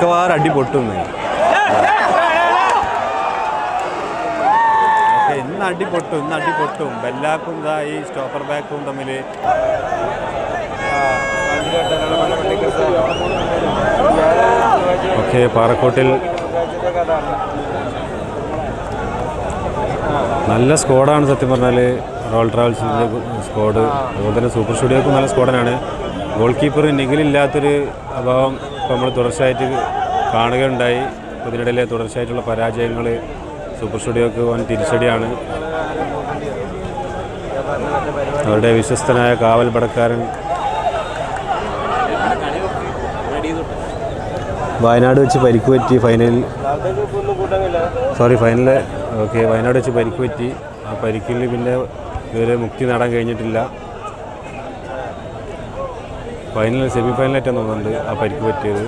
മിക്കവാറും അടി പൊട്ടുന്നു ഓക്കെ ഇന്ന് അടി പൊട്ടും ഇന്ന് അടി പൊട്ടും. ബെല്ലാക്കും ഇതാ ഈ സ്റ്റോപ്പർ ബാക്കും തമ്മിൽ ഓക്കെ പാറക്കോട്ടിൽ നല്ല സ്കോഡാണ് സത്യം പറഞ്ഞാൽ റോയൽ ട്രാവൽസിന്റെ സ്കോഡ് അതുപോലെ തന്നെ സൂപ്പർ സ്റ്റുഡിയോക്കും നല്ല സ്കോഡനാണ് ഗോൾ കീപ്പർ നിഖിലില്ലാത്തൊരു അഭാവം ഇപ്പോൾ നമ്മൾ തുടർച്ചയായിട്ട് കാണുകയുണ്ടായി. അതിനിടയിലെ തുടർച്ചയായിട്ടുള്ള പരാജയങ്ങൾ സൂപ്പർ സ്റ്റുഡിയോക്ക് വൻ തിരിച്ചടിയാണ്. അവരുടെ വിശ്വസ്തനായ കാവൽ പടക്കാരൻ വയനാട് വെച്ച് പരിക്ക് പറ്റി ഫൈനലിൽ സോറി ഫൈനലിൽ ഓക്കെ വയനാട് വെച്ച് പരിക്ക് പറ്റി. ആ പരിക്കിൽ പിന്നെ ഇതുവരെ മുക്തി നേടാൻ കഴിഞ്ഞിട്ടില്ല. ഫൈനൽ സെമി ഫൈനലായിട്ടാണ് തോന്നുന്നുണ്ട് ആ പരിക്ക് പറ്റിയത്.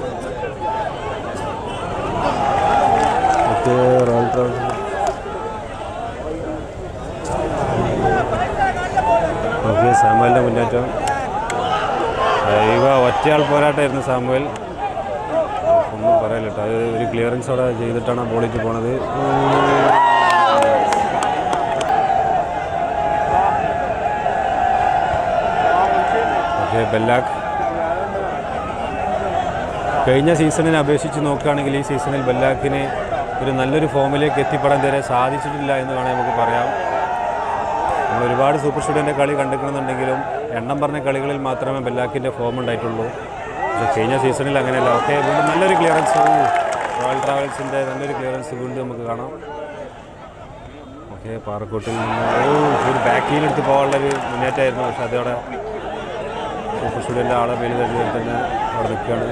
സാമുവലിന്റെ മുന്നേറ്റം. ഇവ ഒറ്റയാൾ പോരാട്ടമായിരുന്നു സാമുവൽ. ഒന്നും പറയില്ല കേട്ടോ അത് ഒരു ക്ലിയറൻസ് അവിടെ ചെയ്തിട്ടാണ് ബോളിക്ക് പോണത്. ബെല്ലാക്ക്. കഴിഞ്ഞ സീസണിനെ അപേക്ഷിച്ച് നോക്കുകയാണെങ്കിൽ ഈ സീസണിൽ ബല്ലാക്കിന് ഒരു നല്ലൊരു ഫോമിലേക്ക് എത്തിപ്പെടാൻ തരെ സാധിച്ചിട്ടില്ല എന്ന് വേണമെങ്കിൽ നമുക്ക് പറയാം. നമ്മൾ ഒരുപാട് സൂപ്പർ സ്റ്റുഡന്റെ കളി കണ്ടിരിക്കണമെന്നുണ്ടെങ്കിലും എണ്ണം പറഞ്ഞ കളികളിൽ മാത്രമേ ബെല്ലാക്കിന്റെ ഫോം ഉണ്ടായിട്ടുള്ളൂ. പക്ഷേ കഴിഞ്ഞ സീസണിൽ അങ്ങനെയല്ല. ഓക്കെ വീണ്ടും നല്ലൊരു ക്ലിയറൻസ് റോയൽ ട്രാവൽസിന്റെ നല്ലൊരു ക്ലിയറൻസ് വീണ്ടും നമുക്ക് കാണാം. ഓക്കെ പാറക്കോട്ടിൽ നിന്ന് ഒരു ബാക്കിലെടുത്ത് പോകാനുള്ളൊരു മുന്നേറ്റമായിരുന്നു. പക്ഷേ അതോടെ സൂപ്പർ സ്റ്റുഡന്റെ ആളെ പേര് തന്നെ അവിടെ നിൽക്കുകയാണ്.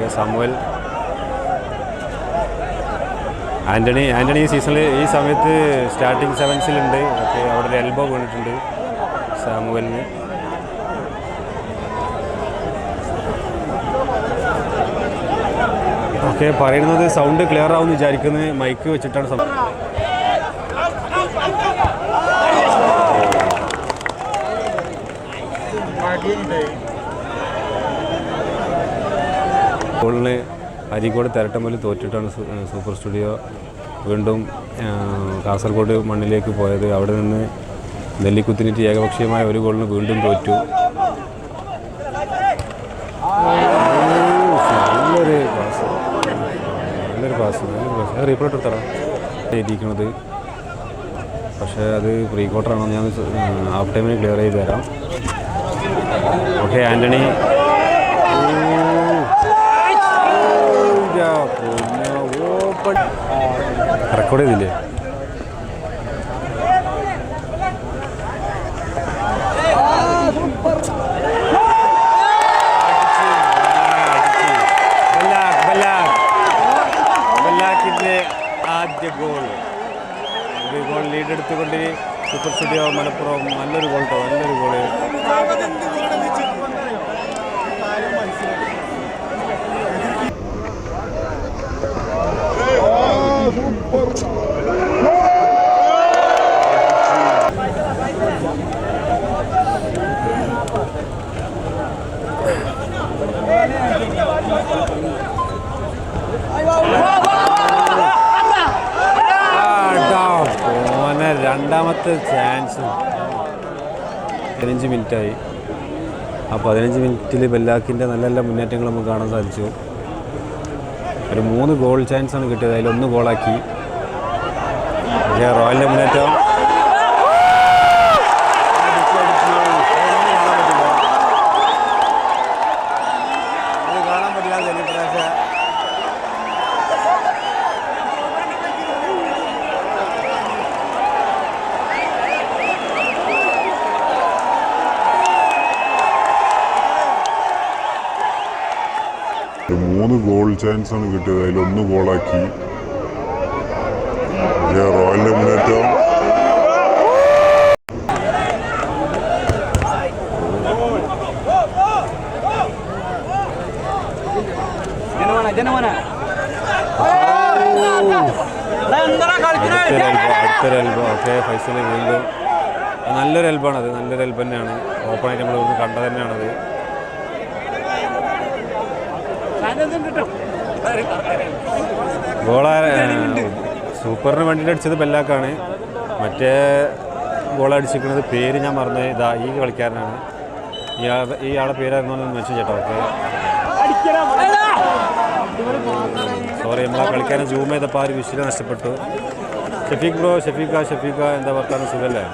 Okay Samuel. ആന്റണി ആന്റണി ഈ സീസണിൽ ഈ സമയത്ത് സ്റ്റാർട്ടിങ് സെവൻസിലുണ്ട് ഓക്കെ അവിടെ ഒരു എൽബോ വീണിട്ടുണ്ട് സാമുവലിന്. ഓക്കെ പറയുന്നത് സൗണ്ട് ക്ലിയർ ആവുമെന്ന് വിചാരിക്കുന്നത് മൈക്ക് വെച്ചിട്ടാണ് സം- സ്കൂളിന് അരീക്കോട് തിരട്ടമ്പലി തോറ്റിട്ടാണ് സൂപ്പർ സ്റ്റുഡിയോ വീണ്ടും കാസർഗോഡ് മണ്ണിലേക്ക് പോയത്. അവിടെ നിന്ന് നെല്ലിക്കുത്തിനിട്ട് ഏകപക്ഷീയമായ ഒരു ഗോളിന് വീണ്ടും തോറ്റു. നല്ലൊരു പാസ് പക്ഷേ അത് പ്രീ ക്വാർട്ടറാണോ ഞാൻ ഹാഫ് ടൈമിന് ക്ലിയർ ചെയ്ത് തരാം. ഓക്കെ ആന്റണി റെക്കോർഡ് ചെയ്തില്ലേ ആദ്യ ഗോൾ. ഒരു goal lead super studio Malappuram നല്ലൊരു ഗോൾ കേട്ടോ നല്ലൊരു ഗോൾ. രണ്ടാമത്തെ ചാൻസ് പതിനഞ്ച് മിനിറ്റായി ആ പതിനഞ്ച് മിനിറ്റിൽ ബെല്ലാക്കിന്റെ നല്ല നല്ല മുന്നേറ്റങ്ങൾ നമുക്ക് കാണാൻ സാധിച്ചു. ഒരു മൂന്ന് ഗോൾ ചാൻസ് ആണ് കിട്ടിയത്. അതിലൊന്ന് ഗോളാക്കി പക്ഷേ റോയൽ മുന്നേറ്റം അത് കാണാൻ പറ്റില്ല ജനപ്രാശ ഒരു മൂന്ന് ഗോൾ ചാൻസ് ആണ് കിട്ടിയത്. അതിലൊന്ന് ഗോളാക്കി മുന്നേറ്റം. അടുത്തൊരു എൽബോ ഓക്കെ ഫൈസൽ വീണ്ടും നല്ലൊരു എൽബാണത് നല്ലൊരു എൽബ് തന്നെയാണ്. ഓപ്പണായിട്ട് നമ്മൾ കണ്ടത് തന്നെയാണത്. ഗോള സൂപ്പറിന് വേണ്ടിയിട്ട് അടിച്ചത് ബെല്ലാക്കാണ്. മറ്റേ ഗോൾ അടിച്ചിരിക്കുന്നത് പേര് ഞാൻ മറന്നു. ഇതാ ഈ കളിക്കാരനാണ്. ഇയാൾ ആളെ പേരായിരുന്നു എന്ന് ചേട്ടാ ചേട്ടോ ഓക്കെ. സോറി നമ്മളെ കളിക്കാരൻ ജൂം ചെയ്തപ്പോൾ ആ ഒരു വിഷയം നഷ്ടപ്പെട്ടു. ഷഫീഖ് ബ്രോ ഷഫീഖ ഷഫീഖ എന്താ വർത്താനം? സുഖല്ലേ?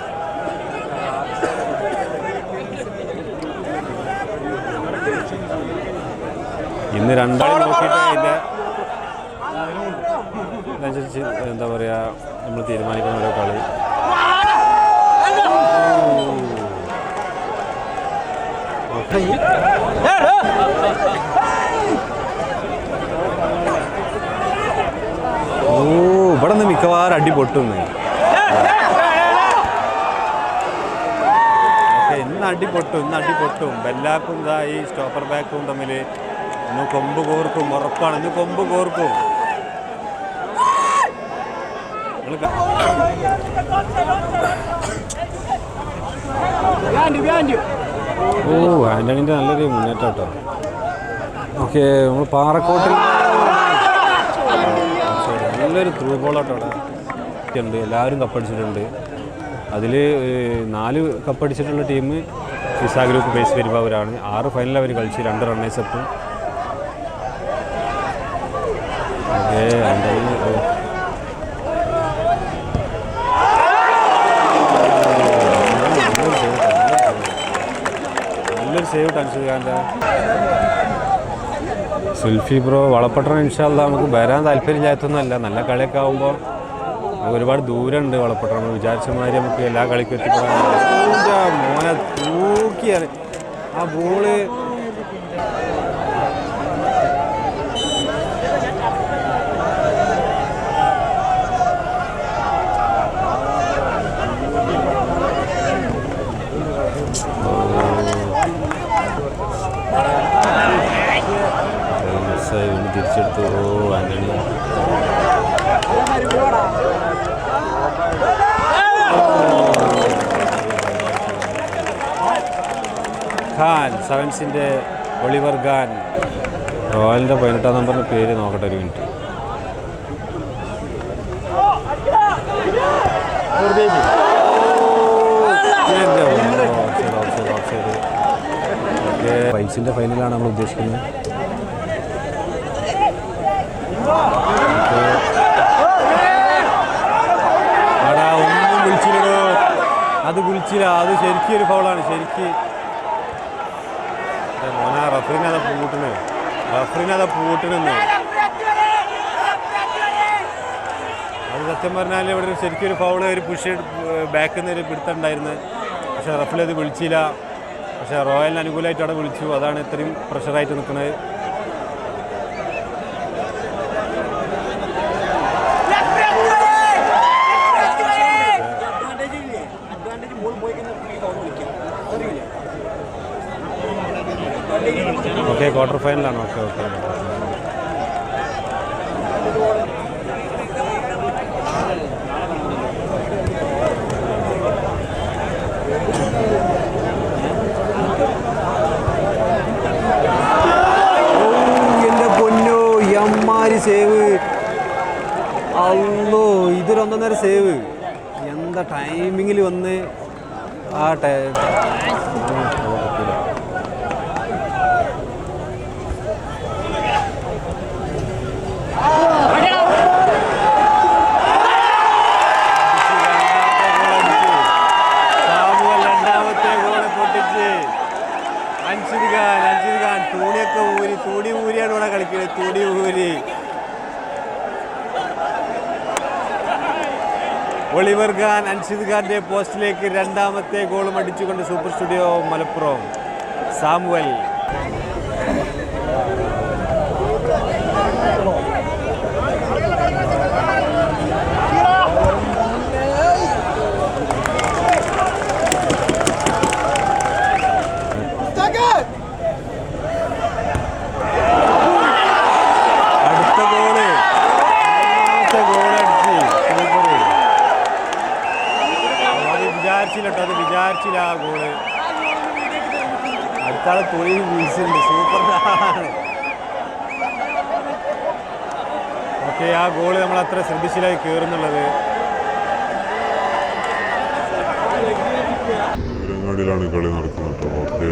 ഇന്ന് രണ്ടാളും നോക്കിയിട്ട് അതിന്റെ അതനുസരിച്ച് എന്താ പറയുക നമ്മൾ തീരുമാനിക്കുന്ന ഓരോ കളി. ഓ ഇവിടെ നിന്ന് മിക്കവാറും അടി പൊട്ടുന്നു. ഇന്ന് അടി പൊട്ടും ഇന്ന് അടി പൊട്ടും. ബെല്ലാക്കും ഇതാ ഈ സ്റ്റോപ്പർ ബാക്കും തമ്മിൽ ഇന്ന് കൊമ്പ് കോർക്കും ഉറപ്പാണ്. ഇന്ന് കൊമ്പ് കോർക്കും. ഓ ആന്റണിന്റെ നല്ലൊരു മുന്നേറ്റം കേട്ടോ ഓക്കെ നമ്മൾ പാറക്കോട്ടിൽ നല്ലൊരു ത്രൂ ബോളാട്ടോ അവിടെ. ഉണ്ട് എല്ലാവരും കപ്പടിച്ചിട്ടുണ്ട്. അതിൽ നാല് കപ്പടിച്ചിട്ടുള്ള ടീം ഫിസ ഗ്രൂപ്പ് ബേസ് പെരുമ്പാവൂരാണ് ആറ് ഫൈനൽ അവർ കളിച്ച് രണ്ട് റണ്ണേഴ്സ് ടൻസുഖാന്റെ സുൽഫി ബ്രോ വളപ്പട്ടണം ഇൻഷാല്ല നമുക്ക് വരാൻ താല്പര്യമില്ലാത്തൊന്നുമല്ല. നല്ല കളിയൊക്കെ ആകുമ്പോൾ ഒരുപാട് ദൂരമുണ്ട് വളപ്പട്ടണം നമ്മൾ വിചാരിച്ച മാതിരി നമുക്ക് എല്ലാ കളിക്കും എത്തിപ്പെടാൻ മോനെ തൂക്കി ആ ബോൾ മിസ്സായി ഒന്ന് തിരിച്ചെടുത്തു ഓ ആന്റണി ഖാൻ സെവൻസിന്റെ ഒളിവർ ഗാൻ റോയലിന്റെ പതിനെട്ടാം നമ്പറിന്റെ പേര് നോക്കട്ടെ ഒരു മിനിറ്റ് പൈസിന്റെ ഫൈനലാണ് നമ്മൾ ഉദ്ദേശിക്കുന്നത് അത് കുളിച്ചില്ല അത് ശരിക്കും ഒരു ഫൗളാണ് ശരിക്ക് മോനെ റഫറിനെ അതാ പൂട്ടണ് റഫറിനത് പൂട്ടണെന്ന് അത് സത്യം പറഞ്ഞാൽ ഇവിടെ ശരിക്കും ഒരു ഫൗൾ ഒരു പുഷ് ബാക്കിൽ നിന്ന് ഒരു പിടുത്തുണ്ടായിരുന്നു പക്ഷേ റഫറി അത് വിളിച്ചില്ല. പക്ഷേ റോയലിന് അനുകൂലമായിട്ട് അവിടെ വിളിച്ചു. അതാണ് ഇത്രയും പ്രഷറായിട്ട് നിൽക്കുന്നത്. ഓക്കെ ക്വാർട്ടർ ഫൈനലാണ് ഓക്കെ ഓക്കെ സേവ്. അല്ലോ ഇതൊരൊന്നൊന്നര സേവ്. എന്താ ടൈമിങ്ങിൽ വന്ന്? ആ ടൈ ഖാൻ അൻഷിദ് തൂണിയൊക്കെ ഊരി തൂടി ഊരിയാണ് ഇവിടെ കളിക്കുന്നത് തൂടി ഊരി ഒളിവർ ഖാൻ അൻഷിദ് ഖാന്റെ പോസ്റ്റിലേക്ക് രണ്ടാമത്തെ ഗോളും അടിച്ചുകൊണ്ട് സൂപ്പർ സ്റ്റുഡിയോ മലപ്പുറം സാമുവൽ അടുത്ത ഗോൾ അടുത്ത ഗോൾ അടിച്ച് സൂപ്പർ അത് വിചാരിച്ചില്ല കേട്ടോ അത് വിചാരിച്ചില്ല ആ ഗോൾ. അടുത്താളെ തൊഴിൽ വീശുന്നുണ്ട് സൂപ്പർ ഓക്കെ ആ ഗോൾ നമ്മൾ അത്ര ശ്രദ്ധിച്ചില്ലായി കയറുന്നുള്ളത് ാണ് കളി നടക്കുന്നത് കേട്ടോ ഓക്കെ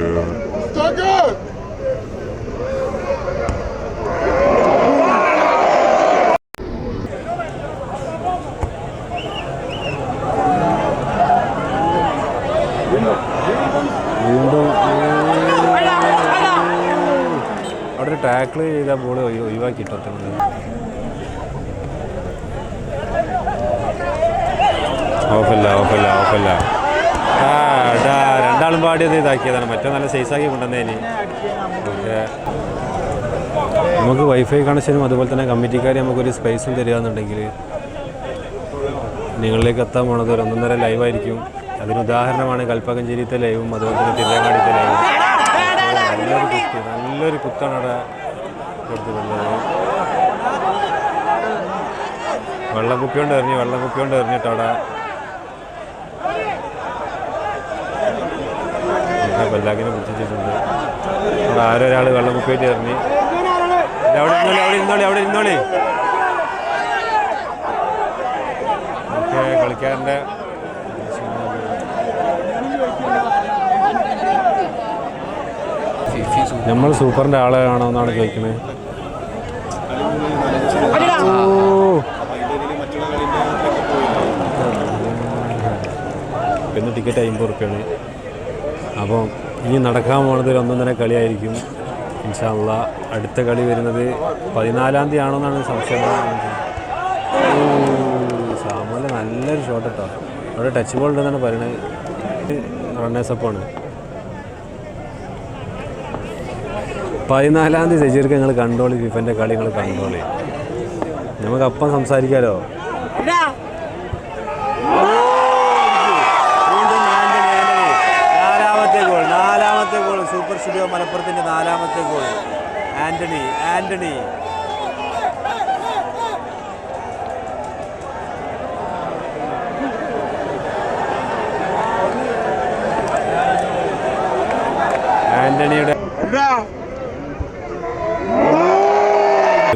വീണ്ടും അവിടെ ഒരു ടാക്കിൾ ചെയ്ത ബോൾ ഒഴിവാക്കിട്ടോ ഓഫല്ല ഓഫല്ല ഓഫല്ല. ആ ഡാ രണ്ടാളും പാടിയത് ഇതാക്കിയതാണ്. മറ്റേ നല്ല സൈസാക്കി കൊണ്ടുവന്നേന് ഓക്കെ നമുക്ക് വൈഫൈ കണക്ഷനും അതുപോലെ തന്നെ കമ്മിറ്റിക്കാർ നമുക്കൊരു സ്പേസും തരികയെന്നുണ്ടെങ്കിൽ നിങ്ങളിലേക്ക് എത്താൻ പോണത് ഒരു ഒന്നൊന്നര ലൈവായിരിക്കും അതിന് ഉദാഹരണമാണ് കൽപ്പകഞ്ചേരിത്തെ ലൈവും അതുപോലെ തന്നെ തിരുവങ്ങാടിത്തെ ലൈവും നല്ലൊരു കുത്ത് നല്ലൊരു കുത്താണ് അവിടെ. കൊടുത്തിട്ടുള്ളത് വെള്ളം കൊണ്ട് എറിഞ്ഞ് വെള്ളക്കുപ്പി കൊണ്ട് എറിഞ്ഞിട്ട് അവിടെ പിന്നെ ബല്ലാക്കിനെ പിടിച്ചിട്ടുണ്ട്. അവിടെ ആരോ ഒരാൾ വെള്ളക്കുപ്പിയായിട്ട് എറിഞ്ഞ്. ഇത് അവിടെ ഇരുന്നോളി അവിടെ ഇരുന്നോളി ഇരുന്നോളി. കളിക്കാരന്റെ നമ്മൾ സൂപ്പറിന്റെ ആളാണോ എന്നാണ് ചോദിക്കുന്നത് ഓ. ഇന്ന് ടിക്കറ്റ് അമ്പത് റുപ്യാണ്. അപ്പോൾ ഇനി നടക്കാൻ പോണത് ഒന്നൊന്നര കളിയായിരിക്കും. ഇൻഷാല്ല അടുത്ത കളി വരുന്നത് പതിനാലാം തീയതി ആണോന്നാണ് സംശയം. സാമൂല നല്ലൊരു ഷോട്ട് കേട്ടോ അവിടെ ടച്ച് ബോൾ ഉണ്ടെന്നാണ് പറയുന്നത് റണ്ണേഴ്സപ്പാണ് പതിനാലാം തീയതി സജീർക്ക് ഞങ്ങൾ കണ്ടോളി ഫിഫന്റെ കളി ഞങ്ങൾ കണ്ടോളി നമുക്ക് അപ്പം സംസാരിക്കാലോ വീണ്ടും ആന്റണി, ആന്റണി. നാലാമത്തെ ഗോൾ നാലാമത്തെ ഗോൾ മലപ്പുറത്തിന്റെ നാലാമത്തെ ഗോൾ. ആന്റണി ആന്റണി. ആന്റണിയുടെ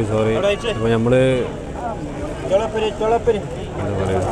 സോറി അപ്പോൾ നമ്മൾ എന്താ പറയുക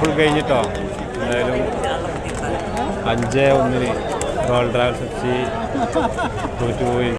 ഫുൾ കഴിഞ്ഞിട്ടോ? എന്തായാലും അഞ്ച് ഒന്നിന് ഗോൾ ട്രാവൽസ് എത്തി തോറ്റുപോയി.